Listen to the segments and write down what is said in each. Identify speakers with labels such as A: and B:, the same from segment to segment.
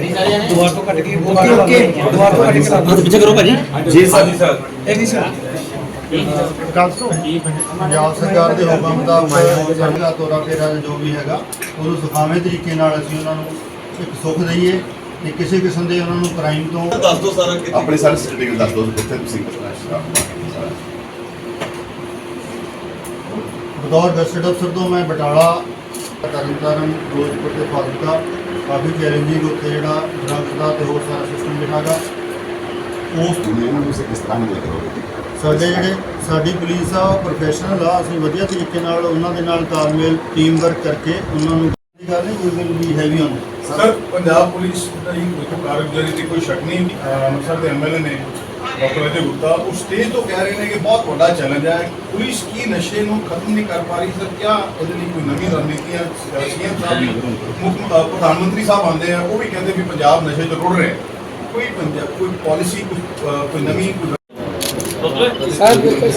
A: ਦੁਆਰ ਤੋਂ ਕੱਟ ਕੇ ਓਕੇ ਓਕੇ। ਦੁਆਰ ਤੋਂ ਕੱਟ ਕੇ
B: ਹੱਥ ਪਿੱਛੇ ਕਰੋ ਭਾਜੀ।
C: ਜੀ ਸਰ। ਜੀ ਸਰ।
A: ਇਹ ਵੀ ਸਰ।
D: ਗੱਲ ਸੁਣੋ ਪੰਜਾਬ ਸਰਕਾਰ ਦੇ ਹੁਕਮ ਮੁਤਾਬਕ ਸਰਗਾ ਤੋਰਾ ਫੇਰਾ ਜੋ ਵੀ ਹੈਗਾ ਉਹਨੂੰ ਸੁਖਾਵੇਂ ਤਰੀਕੇ ਨਾਲ ਅਸੀਂ ਉਹਨਾਂ ਨੂੰ ਇੱਕ ਸੁੱਖ ਦਈਏ ਤੇ ਕਿਸੇ ਕਿਸਮ ਦੇ ਉਹਨਾਂ ਨੂੰ ਕ੍ਰਾਈਮ ਤੋਂ
C: ਦੱਸ ਦੋ ਸਾਰਾ ਕਿ
E: ਆਪਣੇ ਸਾਰੇ ਸਰਟੀਫਿਕੇਟ ਦੱਸ ਦਿਓ ਕਿੱਥੇ ਤੁਸੀਂ
D: ਬਤੌਰ ਗਸਟਡ ਅਫਸਰ ਤੋਂ ਮੈਂ ਬਟਾਲਾ ਤਰਨਤਾਰਨ ਫਿਰੋਜ਼ਪੁਰ ਤੇ ਫਾਜ਼ਿਲਕਾ ਕਾਫੀ ਚੈਲੰਜਿੰਗ ਉੱਥੇ ਜਿਹੜਾ ਡਰੱਗਸ ਦਾ ਤੇ ਹੋਰ ਸਾਰਾ ਸਿਸਟਮ ਹੈਗਾ ਉਸ
E: ਨੂੰ ਤੁਸੀਂ ਕਿਸ ਤਰ੍ਹਾਂ handle ਕਰੋਗੇ?
D: ਸਾਡੇ ਜਿਹੜੇ ਸਾਡੀ ਪੁਲਿਸ ਆ ਉਹ ਪ੍ਰੋਫੈਸ਼ਨਲ ਆ ਅਸੀਂ ਵਧੀਆ ਤਰੀਕੇ ਨਾਲ ਉਹਨਾਂ ਦੇ ਨਾਲ ਤਾਲਮੇਲ ਟੀਮ ਵਰਕ ਕਰਕੇ ਉਹਨਾਂ ਨੂੰ ਦੀ ਗੱਲ ਨਹੀਂ ਕੋਈ will we heavy on
F: sir Punjab police ਦੀ ਦੇਖੋ ਕਾਰਗੁਜ਼ਾਰੀ ਦੀ ਕੋਈ ਸ਼ੱਕ ਨਹੀਂ? ਅੰਮ੍ਰਿਤਸਰ ਦੇ ਐਮਐਲਏ ਨੇ ਡਾਕਟਰ ਅਜੇ ਗੁਪਤਾ ਉਹ ਸਟੇਜ ਤੋਂ ਕਹਿ ਰਹੇ ਨੇ ਕਿ ਬਹੁਤ ਵੱਡਾ ਚੈਲੰਜ ਹੈ। ਪੁਲਿਸ ਕੀ ਨਸ਼ੇ ਨੂੰ ਖਤਮ ਨਹੀਂ ਕਰ ਪਾ ਰਹੀ? ਸਰ ਕਿਆ ਉਹਦੇ ਲਈ ਕੋਈ ਨਵੀਂ ਰਣਨੀਤੀਆਂ ਸੀਐਮ ਸਾਹਿਬ ਵੀ ਮੁੱਖ ਪ੍ਰਧਾਨ ਮੰਤਰੀ ਸਾਹਿਬ ਆਉਂਦੇ ਆ ਉਹ ਵੀ ਕਹਿੰਦੇ ਵੀ ਪੰਜਾਬ ਨਸ਼ੇ ਤੋਂ ਰੁੜ ਰਿਹਾ ਹੈ। ਕੋਈ ਪੰਜਾਬ ਕੋਈ ਪਾਲਿਸੀ ਕੋਈ ਨਵੀਂ ਕੋਈ
B: ਸਰ ਦੇਖੋ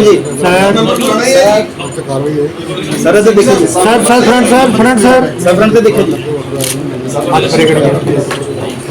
B: ਜੀ ਸਰ। ਇੱਧਰ ਦੇਖੋ ਜੀ।
D: Sir sir front sir front sir.
B: Sir front ਤੇ ਦੇਖੋ ਜੀ।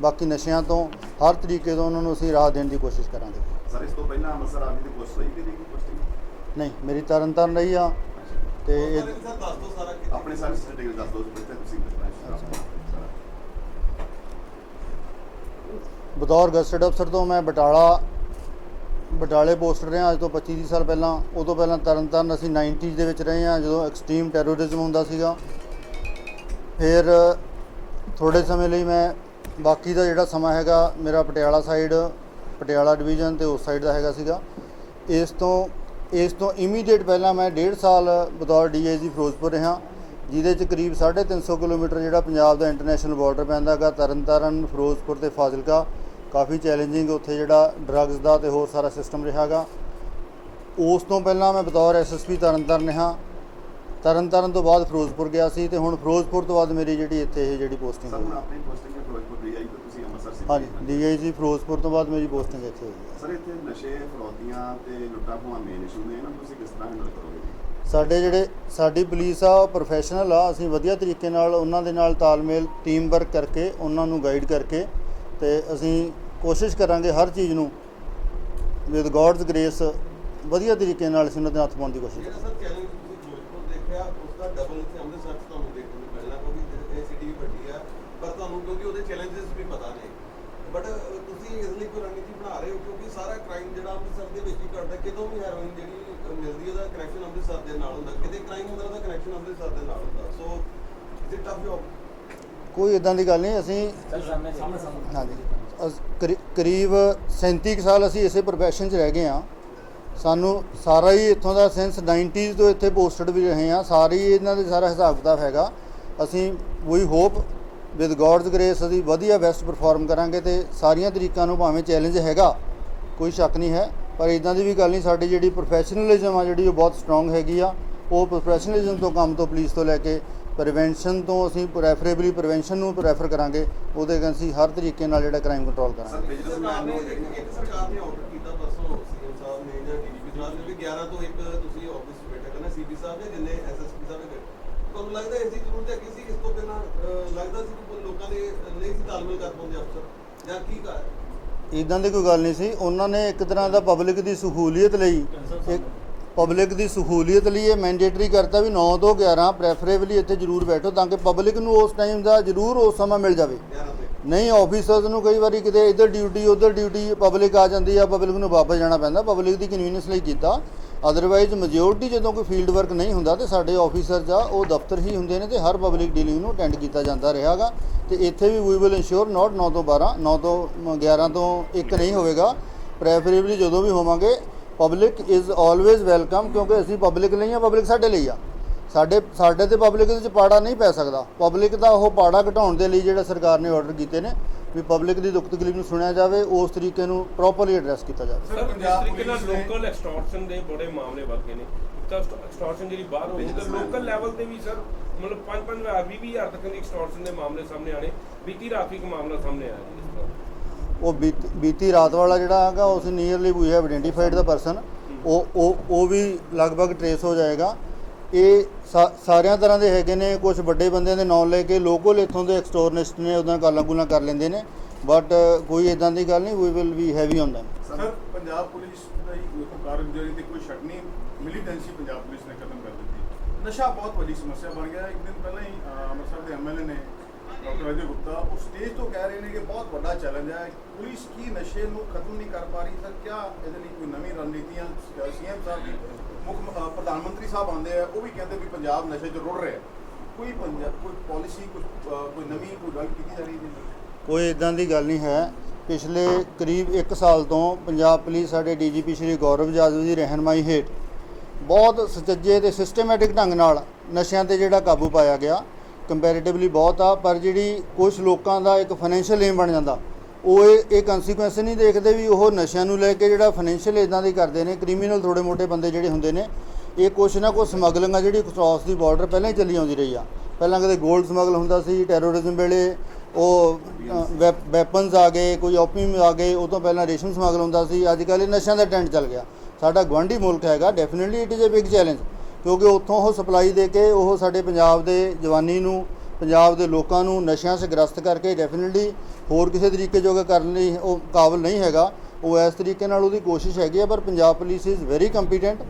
D: ਬਾਕੀ ਨਸ਼ਿਆਂ ਤੋਂ ਹਰ ਤਰੀਕੇ ਤੋਂ ਉਹਨਾਂ ਨੂੰ ਅਸੀਂ ਰਾਹ ਦੇਣ ਦੀ ਕੋਸ਼ਿਸ਼ ਕਰਾਂਗੇ।
E: ਸਰ ਇਸ ਤੋਂ ਪਹਿਲਾਂ ਅੰਮ੍ਰਿਤਸਰ ਆਪ ਜੀ ਦੀ ਕੋਸ਼ਿਸ਼ ਹੋਈ ਕਿ ਨਹੀਂ ਪੋਸਟਿੰਗ
D: ਨਹੀਂ ਮੇਰੀ ਤਰਨ ਤਾਰਨ ਰਹੀ ਆ ਤੇ ਇਹ
C: ਸਰ ਦੱਸ ਦੋ ਸਾਰਾ ਕਿ
E: ਆਪਣੇ ਸਾਰੇ ਸਰਟੀਫਿਕੇਟ ਦੱਸ ਦਿਓ ਕਿੱਥੇ ਤੁਸੀਂ ਕਰਨਾ ਹੈ।
D: ਬਤੌਰ ਗਸਟਡ ਅਫਸਰ ਤੋਂ ਮੈਂ ਬਟਾਲਾ ਬਟਾਲੇ ਪੋਸਟ ਰਿਹਾ ਅੱਜ ਤੋਂ 25 30 ਸਾਲ ਪਹਿਲਾਂ। ਉਹ ਤੋਂ ਪਹਿਲਾਂ ਤਰਨਤਾਰਨ ਅਸੀਂ 90s ਦੇ ਵਿੱਚ ਰਹੇ ਹਾਂ ਜਦੋਂ ਐਕਸਟ੍ਰੀਮ ਟੈਰੋਰਿਜ਼ਮ ਹੁੰਦਾ ਸੀਗਾ। ਫਿਰ ਥੋੜੇ ਸਮੇਂ ਲਈ ਮੈਂ ਬਾਕੀ ਦਾ ਜਿਹੜਾ ਸਮਾਂ ਹੈਗਾ ਮੇਰਾ ਪਟਿਆਲਾ ਸਾਈਡ ਪਟਿਆਲਾ ਡਿਵੀਜ਼ਨ ਤੇ ਉਸ ਸਾਈਡ ਦਾ ਹੈਗਾ ਸੀਗਾ। ਇਸ ਤੋਂ ਇਸ ਤੋਂ ਇਮੀਡੀਏਟ ਪਹਿਲਾਂ ਮੈਂ 1.5 ਸਾਲ ਬਤੌਰ ਡੀਆਈਜੀ ਫਿਰੋਜ਼ਪੁਰ ਰਿਹਾ, ਜਿਹਦੇ ਚ ਕਰੀਬ 350 ਕਿਲੋਮੀਟਰ ਜਿਹੜਾ ਪੰਜਾਬ ਦਾ ਇੰਟਰਨੈਸ਼ਨਲ ਬਾਰਡਰ ਪੈਂਦਾ ਹੈਗਾ, ਤਰਨਤਾਰਨ, ਫਿਰੋਜ਼ਪੁਰ ਤੇ ਫਾਜ਼ਿਲਕਾ। ਕਾਫੀ ਚੈਲੰਜਿੰਗ ਉੱਥੇ ਜਿਹੜਾ ਡਰੱਗਸ ਦਾ ਤੇ ਹੋਰ ਸਾਰਾ ਸਿਸਟਮ ਰਿਹਾਗਾ ਉਸ ਤੋਂ ਪਹਿਲਾਂ ਮੈਂ ਬਤੌਰ ਐਸਐਸਪੀ ਤਰਨਤਾਰਨ ਰਿਹਾ। ਤਰਨਤਾਰਨ ਤੋਂ ਬਾਅਦ ਫਿਰੋਜ਼ਪੁਰ ਗਿਆ ਸੀ ਤੇ ਹੁਣ ਫਿਰੋਜ਼ਪੁਰ ਤੋਂ ਬਾਅਦ ਮੇਰੀ ਜਿਹੜੀ ਇੱਥੇ ਇਹ ਜਿਹੜੀ ਪੋਸਟਿੰਗ
E: ਸਰ
D: ਹੋਈ।
E: ਹੁਣ ਆਪਣੀ ਪੋਸਟਿੰਗ ਫਿਰੋਜ਼ਪੁਰ ਦੀ ਆਈ ਤਾਂ ਤੁਸੀਂ ਅੰਮ੍ਰਿਤਸਰ ਸੀ।
D: ਹਾਂਜੀ ਡੀਆਈਜੀ ਫਿਰੋਜ਼ਪੁਰ ਤੋਂ ਬਾਅਦ ਮੇਰੀ ਪੋਸਟਿੰਗ ਇੱਥੇ ਹੋਈ ਹੈ।
E: ਸਰ ਇੱਥੇ ਨਸ਼ੇ ਫਰੋਤੀਆਂ ਤੇ ਲੁੱਟਾਂ ਖੋਹਾਂ ਮੇਨ ਇਸ਼ੂ ਨੇ ਨੂੰ ਤੁਸੀਂ ਕਿਸ ਤਰ੍ਹਾਂ ਹੈਂਡਲ ਕਰੋਗੇ? ਜੀ
D: ਸਾਡੇ ਜਿਹੜੇ ਸਾਡੀ ਪੁਲਿਸ ਆ ਉਹ ਪ੍ਰੋਫੈਸ਼ਨਲ ਆ ਅਸੀਂ ਵਧੀਆ ਤਰੀਕੇ ਨਾਲ ਉਹਨਾਂ ਦੇ ਨਾਲ ਤਾਲਮੇਲ ਟੀਮ ਵਰਕ ਕਰਕੇ ਉਹਨਾਂ ਨੂੰ ਗਾਈਡ ਕਰਕੇ ਤੇ ਅਸੀਂ ਕੋਸ਼ਿਸ਼ ਕਰਾਂਗੇ ਹਰ ਚੀਜ਼ ਨੂੰ ਵਿਦ ਗੋਡਸ ਗ੍ਰੇਸ ਵਧੀਆ ਤਰੀਕੇ ਨਾਲ ਅਸੀਂ ਉਹਨਾਂ ਦੇ ਹੱਥ ਪਾਉਣ ਦੀ ਕੋਸ਼ਿਸ਼
C: ਜਿਹੜਾ ਦੇਖਿਆ ਉਸ ਦਾ ਡਬਲ ਇੱਥੇ ਅੰਮ੍ਰਿਤਸਰ 'ਚ ਤੁਹਾਨੂੰ ਦੇਖਣ ਨੂੰ ਮਿਲਣਾ ਕਿਉਂਕਿ ਇਹ ਸਿਟੀ ਵੀ ਵੱਡੀ ਆ। ਪਰ ਤੁਹਾਨੂੰ ਕਿਉਂਕਿ ਉਹਦੇ ਚੈਲੰਜਸ ਵੀ ਪਤਾ ਨੇ। ਬਟ ਤੁਸੀਂ ਇਸ ਲਈ ਕੋਈ ਰਣਨੀਤੀ ਬਣਾ ਰਹੇ ਹੋ ਕਿਉਂਕਿ ਸਾਰਾ ਕ੍ਰਾਈਮ ਜਿਹੜਾ ਅੰਮ੍ਰਿਤਸਰ ਦੇ ਵਿੱਚ ਹੀ ਘਟਦਾ ਕਿਤੋਂ ਵੀ ਹੈਰੋਇਨ ਜਿਹੜੀ ਮਿਲਦੀ ਉਹਦਾ ਕਨੈਕਸ਼ਨ ਅੰਮ੍ਰਿਤਸਰ ਦੇ ਨਾਲ ਹੁੰਦਾ। ਕਿਤੇ ਕ੍ਰਾਈਮ ਹੁੰਦਾ ਉਹਦਾ ਕਨੈਕਸ਼ਨ ਅੰਮ੍ਰਿਤਸਰ ਦੇ ਨਾਲ ਹੁੰਦਾ। ਸੋ ਇਟ ਟਫ ਜੌਬ
D: ਕੋਈ ਇਦਾਂ ਦੀ ਗੱਲ ਨਹੀਂ ਅਸੀਂ ਹਾਂਜੀ। ਕਰੀਬ 37 ਕੁ ਸਾਲ ਅਸੀਂ ਇਸੇ ਪ੍ਰੋਫੈਸ਼ਨ 'ਚ ਰਹਿ ਗਏ ਆ ਸਾਨੂੰ ਸਾਰਾ ਹੀ ਇੱਥੋਂ ਦਾ ਸੈਂਸ 90s ਤੋਂ ਇੱਥੇ ਪੋਸਟਡ ਵੀ ਰਹੇ ਆ ਸਾਰੀ ਇਹਨਾਂ ਦੇ ਸਾਰਾ ਹਿਸਾਬ ਕਿਤਾਬ ਹੈਗਾ। ਅਸੀਂ ਵੀ ਹੋਪ ਵਿਦ ਗੋਡਸ ਗ੍ਰੇਸ ਅਸੀਂ ਵਧੀਆ ਬੈਸਟ ਪਰਫਾਰਮ ਕਰਾਂਗੇ ਤੇ ਸਾਰੀਆਂ ਤਰੀਕਾਂ ਨੂੰ ਭਾਵੇਂ ਚੈਲੰਜ ਹੈਗਾ, ਕੋਈ ਸ਼ੱਕ ਨਹੀਂ ਹੈ। ਪਰ ਇਦਾਂ ਦੀ ਵੀ ਗੱਲ ਨਹੀਂ, ਸਾਡੀ ਜਿਹੜੀ ਪ੍ਰੋਫੈਸ਼ਨਲਿਜ਼ਮ ਆ, ਜਿਹੜੀ ਉਹ ਬਹੁਤ ਸਟਰੋਂਗ ਹੈਗੀ ਆ, ਉਹ ਪ੍ਰੋਫੈਸ਼ਨਲਿਜ਼ਮ ਤੋਂ ਕੰਮ ਤੋਂ ਪੁਲਿਸ ਤੋਂ ਲੈ ਕੇ ਪ੍ਰੀਵੈਂਸ਼ਨ ਤੋਂ ਅਸੀਂ ਪ੍ਰੈਫਰੇਬਲੀ ਪ੍ਰੀਵੈਂਸ਼ਨ ਨੂੰ ਪ੍ਰੈਫਰ ਕਰਾਂਗੇ। ਉਹਦੇ ਅਗੇਂਸਟ ਅਸੀਂ ਹਰ ਤਰੀਕੇ ਨਾਲ ਜਿਹੜਾ ਕ੍ਰਾਈਮ ਕੰਟਰੋਲ ਕਰਾਂਗੇ।
E: ਬਿਜਨਸ
C: ਸਰਕਾਰ ਨੂੰ ਇੱਕ ਸਰਕਾਰ ਨੇ ਆਰਡਰ ਕੀਤਾ ਨੇ ਜਾਂ ਡੀਜੀਪੀ ਸਾਹਿਬ ਨੇ ਵੀ 11 ਤੋਂ ਇੱਕ ਤੁਸੀਂ ਆਫਿਸ ਬੈਠਕ ਕਰਨਾ ਸੀਪੀ ਸਾਹਿਬ ਨੇ ਜਿੰਨੇ ਐਸਐਸਪੀ ਸਾਹਿਬ ਨੇ ਤੁਹਾਨੂੰ ਲੱਗਦਾ ਇਸ ਦੀ ਜ਼ਰੂਰਤ ਹੈ ਕਿਸੇ ਇਸ ਤੋਂ ਬਿਨਾਂ ਅਹ, ਲੱਗਦਾ ਸੀ ਕਿ ਲੋਕਾਂ ਦੇ ਨਹੀਂ ਸੀ ਤਾਲਮੇਲ ਕਰ ਪਾਉਂਦੇ ਅਫਸਰ? ਜਾਂ ਕੀ ਕਰ
D: ਇਦਾਂ ਦੀ ਕੋਈ ਗੱਲ ਨਹੀਂ ਸੀ। ਉਹਨਾਂ ਨੇ ਇੱਕ ਤਰ੍ਹਾਂ ਦਾ ਪਬਲਿਕ ਦੀ ਸਹੂਲੀਅਤ ਲਈ ਇੱਕ ਪਬਲਿਕ ਦੀ ਸਹੂਲੀਅਤ ਲਈ ਇਹ ਮੈਂਡੇਟਰੀ ਕਰਤਾ ਵੀ 9 ਤੋਂ 11 ਪ੍ਰੈਫਰੇਬਲੀ ਇੱਥੇ ਜ਼ਰੂਰ ਬੈਠੋ ਤਾਂ ਕਿ ਪਬਲਿਕ ਨੂੰ ਉਸ ਟਾਈਮ ਦਾ ਜ਼ਰੂਰ ਉਸ ਸਮਾਂ ਮਿਲ ਜਾਵੇ।
C: 11 ਤੇ
D: ਨਹੀਂ ਆਫੀਸਰਸ ਨੂੰ ਕਈ ਵਾਰੀ ਕਿਤੇ ਇੱਧਰ ਡਿਊਟੀ ਉੱਧਰ ਡਿਊਟੀ ਪਬਲਿਕ ਆ ਜਾਂਦੀ ਆ ਪਬਲਿਕ ਨੂੰ ਵਾਪਸ ਜਾਣਾ ਪੈਂਦਾ ਪਬਲਿਕ ਦੀ ਕਨਵੀਨੀਅੰਸ ਲਈ ਕੀਤਾ। ਅਦਰਵਾਈਜ਼ ਮੈਜੋਰਟੀ ਜਦੋਂ ਕੋਈ ਫੀਲਡ ਵਰਕ ਨਹੀਂ ਹੁੰਦਾ ਤੇ ਸਾਡੇ ਆਫੀਸਰਸ ਆ, ਉਹ ਦਫ਼ਤਰ ਹੀ ਹੁੰਦੇ ਨੇ ਤੇ ਹਰ ਪਬਲਿਕ ਡੀਲਿੰਗ ਨੂੰ ਅਟੈਂਡ ਕੀਤਾ ਜਾਂਦਾ ਰਿਹਾਗਾ। ਤੇ ਇੱਥੇ ਵੀ ਵੀ ਵਿਲ ਇਨਸ਼ੋਰ ਨਾਟ 9 ਤੋਂ 12 9 ਤੋਂ 11 ਤੋਂ ਇੱਕ ਨਹੀਂ ਹੋਵੇਗਾ। ਪ੍ਰੈਫਰੇਬਲੀ ਜਦੋਂ ਵੀ ਹੋਵਾਂਗੇ ਪਬਲਿਕ ਇਜ਼ ਆਲਵੇਜ਼ ਵੈਲਕਮ ਕਿਉਂਕਿ ਅਸੀਂ ਪਬਲਿਕ ਲਈ ਆ ਪਬਲਿਕ ਸਾਡੇ ਲਈ ਆ। ਸਾਡੇ ਸਾਡੇ ਤੇ ਪਬਲਿਕ ਦੇ ਵਿੱਚ ਪਾੜਾ ਨਹੀਂ ਪੈ ਸਕਦਾ। ਪਬਲਿਕ ਦਾ ਉਹ ਪਾੜਾ ਘਟਾਉਣ ਦੇ ਲਈ ਜਿਹੜਾ ਸਰਕਾਰ ਨੇ ਆਰਡਰ ਕੀਤੇ ਨੇ ਵੀ ਪਬਲਿਕ ਦੀ ਦੁੱਖ ਤਕਲੀਫ ਨੂੰ ਸੁਣਿਆ ਜਾਵੇ ਉਸ ਤਰੀਕੇ ਨੂੰ ਪ੍ਰੋਪਰਲੀ ਐਡਰੈਸ ਕੀਤਾ ਜਾਵੇ।
F: ਸਰ ਪੰਜਾਬ
G: ਤਰੀਕੇ ਨਾਲ ਲੋਕਲ ਐਕਸਟੋਰਸ਼ਨ ਦੇ ਬੜੇ ਮਾਮਲੇ ਵੱਧ ਗਏ ਨੇ। ਐਕਸਟੋਰਸ਼ਨ ਜਿਹੜੀ ਬਾਹਰ ਹੋ ਗਈ ਤੇ ਲੋਕਲ ਲੈਵਲ ਤੇ ਵੀ ਸਰ ਮਤਲਬ 5-5 ਹਜ਼ਾਰ 20 ਹਜ਼ਾਰ ਤੱਕ ਦੀ ਐਕਸਟੋਰਸ਼ਨ ਦੇ ਮਾਮਲੇ ਸਾਹਮਣੇ ਆਣੇ ਬੀਤੀ ਰਾਤ ਵੀ ਇੱਕ ਮਾਮਲਾ ਸਾਹਮਣੇ ਆਇਆ
D: ਉਹ ਬੀਤ- ਬੀਤੀ ਰਾਤ ਵਾਲਾ ਜਿਹੜਾ ਹੈਗਾ ਉਸ nearly we have identified the person ਉਹ ਉਹ ਉਹ ਵੀ ਲਗਭਗ ਟਰੇਸ ਹੋ ਜਾਏਗਾ। ਇਹ ਸਾ- ਸਾਰਿਆਂ ਤਰ੍ਹਾਂ ਦੇ ਹੈਗੇ ਨੇ ਕੁਝ ਵੱਡੇ ਬੰਦਿਆਂ ਦੇ ਨਾਂ ਲੈ ਕੇ ਲੋਕਲ ਇੱਥੋਂ ਦੇ ਐਕਸਟੋਰਨਿਸਟ ਨੇ ਉਹਦਾਂ ਗਾਲਾਂ ਗੁਲਾਂ ਕਰ ਲੈਂਦੇ ਨੇ ਬਟ ਕੋਈ ਇਦਾਂ ਦੀ ਗੱਲ ਨਹੀਂ we will be heavy on them.
F: Sir Punjab police ਦਾ ਹੀ ਦੇਖੋ ਕਾਰਗੁਜ਼ਾਰੀ ਤੇ ਕੋਈ ਸ਼ੱਕ ਨਹੀਂ ਮਿਲੀਟੈਂਸੀ ਪੰਜਾਬ ਪੁਲਿਸ ਨੇ ਖਤਮ ਕਰ ਦਿੱਤੀ। ਨਸ਼ਾ ਬਹੁਤ ਵੱਡੀ ਸਮੱਸਿਆ ਬਣ ਗਿਆ। ਇੱਕ ਦਿਨ ਪਹਿਲਾਂ ਹੀ ਅਹ, ਅੰਮ੍ਰਿਤਸਰ ਦੇ ਐਮਐਲਏ ਨੇ ਡਾਕਟਰ ਅਜੇ ਗੁਪਤਾ ਉਹ ਸਟੇਜ ਤੋਂ ਕਹਿ ਰਹੇ ਨੇ ਕਿ ਬਹੁਤ ਵੱਡਾ ਚੈਲੰਜ ਹੈ। ਪੁਲਿਸ ਕੀ ਨਸ਼ੇ ਨੂੰ ਖਤਮ ਨਹੀਂ ਕਰ ਪਾ ਰਹੀ ਸਰ ਕਿਆ ਇਹਦੇ ਲਈ ਕੋਈ ਨਵੀਂ ਰਣਨੀਤੀਆਂ ਸੀਐਮ ਸਾਹਿਬ ਦੀ ਮੁੱਖ ਪ੍ਰਧਾਨ ਮੰਤਰੀ ਸਾਹਿਬ ਆਉਂਦੇ ਆ, ਉਹ ਵੀ ਕਹਿੰਦੇ ਵੀ ਪੰਜਾਬ ਨਸ਼ੇ 'ਚ ਰੁੜ ਰਿਹਾ। ਕੋਈ ਪੰਜਾਬ ਕੋਈ ਪਾਲਿਸੀ ਕੋਈ ਕੋਈ ਨਵੀਂ ਕੋਈ ਗੱਲ ਕੀਤੀ ਜਾ ਰਹੀ ਹੈ
D: ਕੋਈ ਇਦਾਂ ਦੀ ਗੱਲ ਨਹੀਂ ਹੈ। ਪਿਛਲੇ ਕਰੀਬ 1 ਸਾਲ ਤੋਂ ਪੰਜਾਬ ਪੁਲਿਸ ਸਾਡੇ ਡੀਜੀਪੀ ਸ਼੍ਰੀ ਗੌਰਵ ਜਾਦਵ ਦੀ ਰਹਿਨਮਾਈ ਹੇਠ ਬਹੁਤ ਸੁਚੱਜੇ ਤੇ ਸਿਸਟਮੈਟਿਕ ਢੰਗ ਨਾਲ ਨਸ਼ਿਆਂ ਤੇ ਜਿਹੜਾ ਕਾਬੂ ਪਾਇਆ ਗਿਆ। ਕੰਪੈਰੀਟਿਵਲੀ ਬਹੁਤ ਆ, ਪਰ ਜਿਹੜੀ ਕੁਝ ਲੋਕਾਂ ਦਾ ਇੱਕ ਫਾਈਨੈਂਸ਼ੀਅਲ ਏਮ ਬਣ ਜਾਂਦਾ ਉਹ ਇਹ ਇਹ ਕਨਸੀਕੁਐਂਸ ਨਹੀਂ ਦੇਖਦੇ ਵੀ ਉਹ ਨਸ਼ਿਆਂ ਨੂੰ ਲੈ ਕੇ ਜਿਹੜਾ ਫਾਈਨੈਂਸ਼ੀਅਲ ਇਦਾਂ ਦੇ ਕਰਦੇ ਨੇ ਕ੍ਰਿਮੀਨਲ ਥੋੜੇ ਮੋਟੇ ਬੰਦੇ ਜਿਹੜੇ ਹੁੰਦੇ ਨੇ, ਇਹ ਕੁਛ ਨਾ ਕੁਛ ਸਮਗਲਿੰਗ ਆ ਜਿਹੜੀ ਕ੍ਰਾਸ ਦੀ ਬਾਰਡਰ ਪਹਿਲਾਂ ਹੀ ਚੱਲੀ ਆਉਂਦੀ ਰਹੀ ਆ। ਪਹਿਲਾਂ ਕਦੇ 골ਡ ਸਮਗਲ ਹੁੰਦਾ ਸੀ ਟੈਰੋਰਿਜ਼ਮ ਵੇਲੇ ਉਹ ਵੈਪਨਸ ਆ ਗਏ, ਕੋਈ ਓਪੀਅਮ ਆ ਗਏ, ਉਹ ਤੋਂ ਪਹਿਲਾਂ ਰੇਸ਼ਮ ਸਮਗਲ ਹੁੰਦਾ ਸੀ, ਅੱਜ ਕੱਲ੍ਹ ਇਹ ਨਸ਼ਿਆਂ ਦਾ ਟ੍ਰੈਂਡ ਚੱਲ ਗਿਆ। ਸਾਡਾ ਗਵਾਂਢੀ ਮੁਲਕ ਹੈਗਾ definitely it is a big challenge ਕਿਉਂਕਿ ਉੱਥੋਂ ਉਹ ਸਪਲਾਈ ਦੇ ਕੇ ਉਹ ਸਾਡੇ ਪੰਜਾਬ ਦੇ ਜਵਾਨੀ ਨੂੰ, ਪੰਜਾਬ ਦੇ ਲੋਕਾਂ ਨੂੰ ਨਸ਼ਿਆਂ 'ਚ ਗ੍ਰਸਤ ਕਰਕੇ ਡੈਫੀਨਿਟਲੀ ਹੋਰ ਕਿਸੇ ਤਰੀਕੇ ਜੋਗਾ ਕਰਨ ਲਈ ਉਹ ਕਾਬਲ ਨਹੀਂ ਹੈਗਾ। ਉਹ ਇਸ ਤਰੀਕੇ ਨਾਲ ਉਹਦੀ ਕੋਸ਼ਿਸ਼ ਹੈਗੀ ਆ, ਪਰ Punjab police is very competent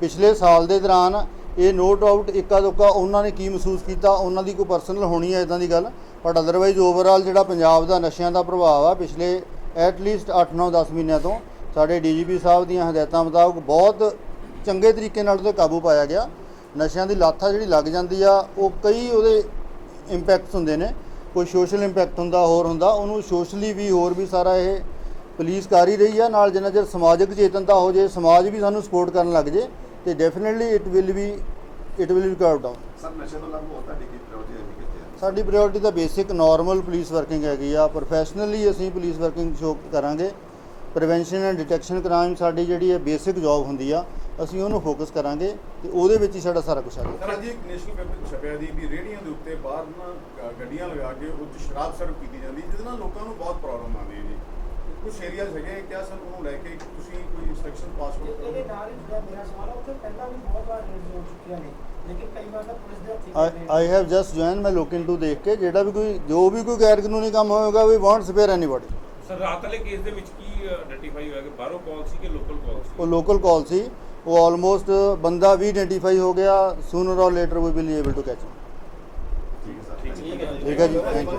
D: ਪਿਛਲੇ ਸਾਲ ਦੇ ਦੌਰਾਨ ਇਹ ਨੋ ਡਾਊਟ ਇੱਕਾ ਦੁੱਕਾ ਉਹਨਾਂ ਨੇ ਕੀ ਮਹਿਸੂਸ ਕੀਤਾ, ਉਹਨਾਂ ਦੀ ਕੋਈ ਪਰਸਨਲ ਹੋਣੀ ਹੈ ਇਦਾਂ ਦੀ ਗੱਲ। ਬਟ ਅਦਰਵਾਈਜ਼ ਓਵਰਆਲ ਜਿਹੜਾ ਪੰਜਾਬ ਦਾ ਨਸ਼ਿਆਂ ਦਾ ਪ੍ਰਭਾਵ ਆ, ਪਿਛਲੇ ਐਟ ਲੀਸਟ 8-9 10 ਮਹੀਨਿਆਂ ਤੋਂ ਸਾਡੇ ਡੀਜੀਪੀ ਸਾਹਿਬ ਦੀਆਂ ਹਦਾਇਤਾਂ ਮੁਤਾਬਕ ਬਹੁਤ ਚੰਗੇ ਤਰੀਕੇ ਨਾਲ ਉਹਦੇ ਕਾਬੂ ਪਾਇਆ ਗਿਆ। ਨਸ਼ਿਆਂ ਦੀ ਲਾਥਾ ਜਿਹੜੀ ਲੱਗ ਜਾਂਦੀ ਆ, ਉਹ ਕਈ ਉਹਦੇ ਇੰਪੈਕਟਸ ਹੁੰਦੇ ਨੇ। ਕੋਈ ਸੋਸ਼ਲ ਇੰਪੈਕਟ ਹੁੰਦਾ ਹੋਰ ਹੁੰਦਾ ਉਹਨੂੰ ਸੋਸ਼ਲੀ ਵੀ ਹੋਰ ਵੀ ਸਾਰਾ ਇਹ ਪੁਲਿਸ ਕਰ ਹੀ ਰਹੀ ਆ ਨਾਲ ਜਿੰਨਾ ਚਿਰ ਸਮਾਜਿਕ ਚੇਤਨਤਾ ਹੋ ਜੇ ਸਮਾਜ ਵੀ ਸਾਨੂੰ ਸਪੋਰਟ ਕਰਨ ਲੱਗ ਜੇ ਤੇ definitely it will be it will be curbed down
E: sir ਨਸ਼ੇ ਤੋਂ ਲਾਗੂ ਹੋਤਾ ਡਿਗੀ ਪ੍ਰਾਇੋਰਟੀ ਹੈ ਕਿਤੇ ਹੈ
D: ਸਾਡੀ ਪ੍ਰਾਇੋਰਟੀ ਤਾਂ ਬੇਸਿਕ ਨਾਰਮਲ ਪੁਲਿਸ ਵਰਕਿੰਗ ਹੈਗੀ ਆ ਪ੍ਰੋਫੈਸ਼ਨਲੀ ਅਸੀਂ ਪੁਲਿਸ ਵਰਕਿੰਗ ਸ਼ੋ ਕਰਾਂਗੇ ਪ੍ਰੀਵੈਂਸ਼ਨ ਐਂਡ ਡਿਟੈਕਸ਼ਨ ਕ੍ਰਾਈਮ ਸਾਡੀ ਜਿਹੜੀ ਹੈ ਬੇਸਿਕ ਜੌਬ ਹੁੰਦੀ ਆ ਅਸੀਂ ਉਹਨੂੰ ਫੋਕਸ ਕਰਾਂਗੇ ਤੇ ਉਹਦੇ ਵਿੱਚ ਹੀ ਸਾਡਾ ਸਾਰਾ ਕੁਝ ਆ
F: ਸਰ ਅੱਜ ਇੱਕ ਨੈਸ਼ਨਲ ਪੇਪਰ ਛਪਿਆ ਦੀ ਵੀ ਰੇਹੜੀਆਂ ਦੇ ਉੱਤੇ ਬਾਹਰ ਨਾ ਗੱਡੀਆਂ ਲਗਾ ਕੇ ਉਹ 'ਚ ਸ਼ਰਾਬ ਸਰਵ ਕੀਤੀ ਜਾਂਦੀ ਜਿਹਦੇ ਨਾਲ ਲੋਕਾਂ ਨੂੰ ਬਹੁਤ ਪ੍ਰੋਬਲਮ ਆਉਂਦੀ ਹੈ ਜੀ। ਕੁਝ ਏਰੀਆਜ਼ ਹੈਗੇ ਕਿਆ ਸਰ ਉਹਨੂੰ ਲੈ ਕੇ ਤੁਸੀਂ ਕੋਈ ਇੰਸਟਰਕਸ਼ਨ ਪਾਸ
A: ਇਹਦੇ ਨਾਲ ਹੀ ਜਿਹੜਾ ਮੇਰਾ ਸਵਾਲ ਆ ਉੱਥੇ ਪਹਿਲਾਂ ਵੀ ਬਹੁਤ ਵਾਰ ਰੇਜ਼ ਹੋ ਚੁੱਕੀਆਂ ਨੇ ਲੇਕਿਨ ਕਈ ਵਾਰ ਤਾਂ ਪੁਲਿਸ ਦੇ ਹੱਥੀਂ
D: I I have just join ਮੈਂ ਲੁੱਕ ਇਨਟੂ ਦੇਖ ਕੇ ਜਿਹੜਾ ਵੀ ਕੋਈ ਜੋ ਵੀ ਕੋਈ ਗੈਰ ਕਾਨੂੰਨੀ ਕੰਮ ਹੋਏਗਾ we won't spare anybody
G: sir ਰਾਤ ਵਾਲੇ ਕੇਸ ਦੇ ਵਿੱਚ ਕੀ ਆਇਡੈਂਟੀਫਾਈ ਹੋਇਆ ਕਿ ਬਾਹਰੋਂ ਕਾਲ ਸੀ ਕਿ ਲੋਕਲ ਕਾਲ ਸੀ?
D: ਉਹ ਲੋਕਲ ਕਾਲ ਸੀ। ਉਹ ਆਲਮੋਸਟ ਬੰਦਾ ਵੀ ਆਇਡੈਂਟੀਫਾਈ ਹੋ ਗਿਆ sooner or later we will able to catch
E: ਠੀਕ ਹੈ ਸਰ।
D: ਠੀਕ ਹੈ ਜੀ ਥੈਂਕ ਯੂ